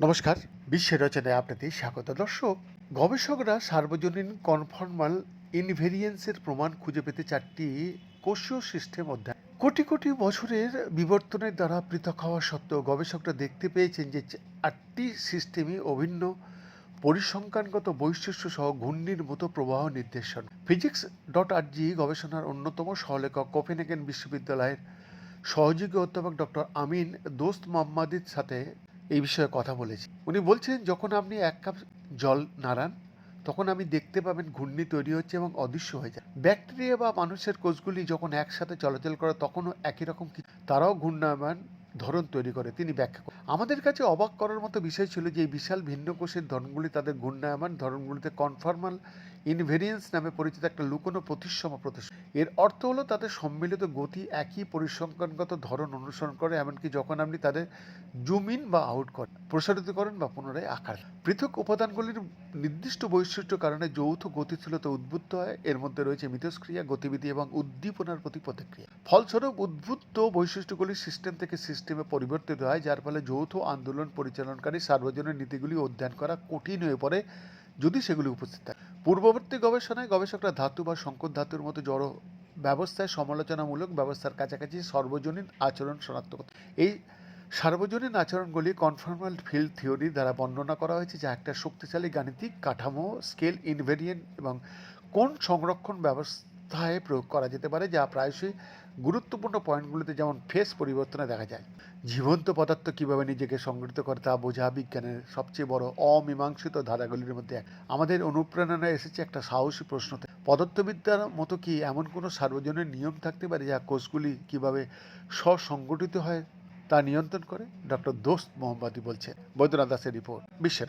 নমস্কার বিশ্ব রচনায় আপনাদের স্বাগত। দর্শক, গবেষকরা সার্বজনীন কনফর্মাল ইনভেরিয়েন্সের প্রমাণ খুঁজে পেতে চারটি কোষীয় সিস্টেম অধ্যয়ন কোটি কোটি বছরের বিবর্তনের দ্বারা পৃথক হওয়া সত্ত্বেও গবেষকরা দেখতে পেয়েছেন যে আটটি সিস্টেমই অভিন্ন পরিসংখ্যানগত বৈশিষ্ট্য সহ ঘূর্ণির মতো প্রবাহ নির্দেশন। ফিজিক্স ডট আরজি গবেষণার অন্যতম সহলেখক কোপেনহেগেন বিশ্ববিদ্যালয়ের সহযোগী অধ্যাপক ডক্টর আমিন দোস্ত মোহাম্মদের সাথে এই বিষয়ে কথা বলেছি। উনি বলছেন, যখন আপনি এক কাপ জল নাড়ান, তখন আমি দেখতে পাবেন ঘূর্ণি তৈরি হচ্ছে এবং অদৃশ্য হয়ে যায় ব্যাকটেরিয়া বা মানুষের কোষগুলি যখন একসাথে চলাচল করে, তখনও একই রকম তারাও ঘূর্ণায়মান ধরন তৈরি করে, তিনি ব্যাখ্যা করেন আমাদের কাছে অবাক করার মতো বিষয় ছিল যে এই বিশাল ভিন্ন কোষের ধরনগুলি তাদের ঘূর্ণায়মান ধরনগুলিতে কনফর্মাল ইনভেরিয়েন্স নামে পরিচিত একটা লুকোনো প্রতিসম প্রতিষ্ঠা এর অর্থ হলো তাদের সম্মিলিত গতি একই পরিসংখ্যানগত ধরন অনুসরণ করে, এমনকি যখন আপনি তাদের জুম ইন বা আউট করেন প্রসারিত করেন বা পুনরায় আকার পৃথক উপাদানগুলির নির্দিষ্ট বৈশিষ্ট্য কারণে যৌথ গতিশীলতা উদ্বুদ্ধ হয়। এর মধ্যে রয়েছে মিথস্ক্রিয়া, গতিবিধি এবং উদ্দীপনার প্রতি প্রতিক্রিয়া। ফলস্বরূপ, উদ্বুদ্ধ বৈশিষ্ট্যগুলি সিস্টেম থেকে সিস্টেমে পরিবর্তিত হয়, যার ফলে যৌথ আন্দোলন পরিচালনকারী সার্বজনীন নীতিগুলি অধ্যয়ন করা কঠিন হয়ে পড়ে যদি সেগুলি উপস্থিত থাকে। পূর্ববর্তী গবেষণায় গবেষকরা ধাতু বা সংকট ধাতুর মতো জড় ব্যবস্থায় সমালোচনামূলক ব্যবস্থার কাছাকাছি সর্বজনীন আচরণ শনাক্ত করতে এই সার্বজনীন আচরণগুলি কনফার্মাল ফিল্ড থিওরি দ্বারা বর্ণনা করা হয়েছে যা একটা শক্তিশালী গাণিতিক কাঠামো, স্কেল ইনভেরিয়েন্ট এবং কোন সংরক্ষণ ব্যবস্থায় প্রয়োগ করা যেতে পারে, যা প্রায়শই গুরুত্বপূর্ণ পয়েন্টগুলিতে যেমন ফেস পরিবর্তনে দেখা যায়। জীবন্ত পদার্থ কীভাবে নিজেকে সংগঠিত করে তা বোঝা বিজ্ঞানের সবচেয়ে বড় অমীমাংসিত ধারাগুলির মধ্যে আমাদের অনুপ্রেরণা এসেছে একটা সাহসী প্রশ্ন। পদার্থবিদ্যার মতো কি এমন কোনো সার্বজনীন নিয়ম থাকতে পারে যা কোষগুলি কীভাবে স্বসংগঠিত হয় তা নিয়ন্ত্রণ করে? ডক্টর দোস্ত মোহাম্মদী বলছেন। বৈদ্যনাথ দাসের রিপোর্ট, বিশ্বের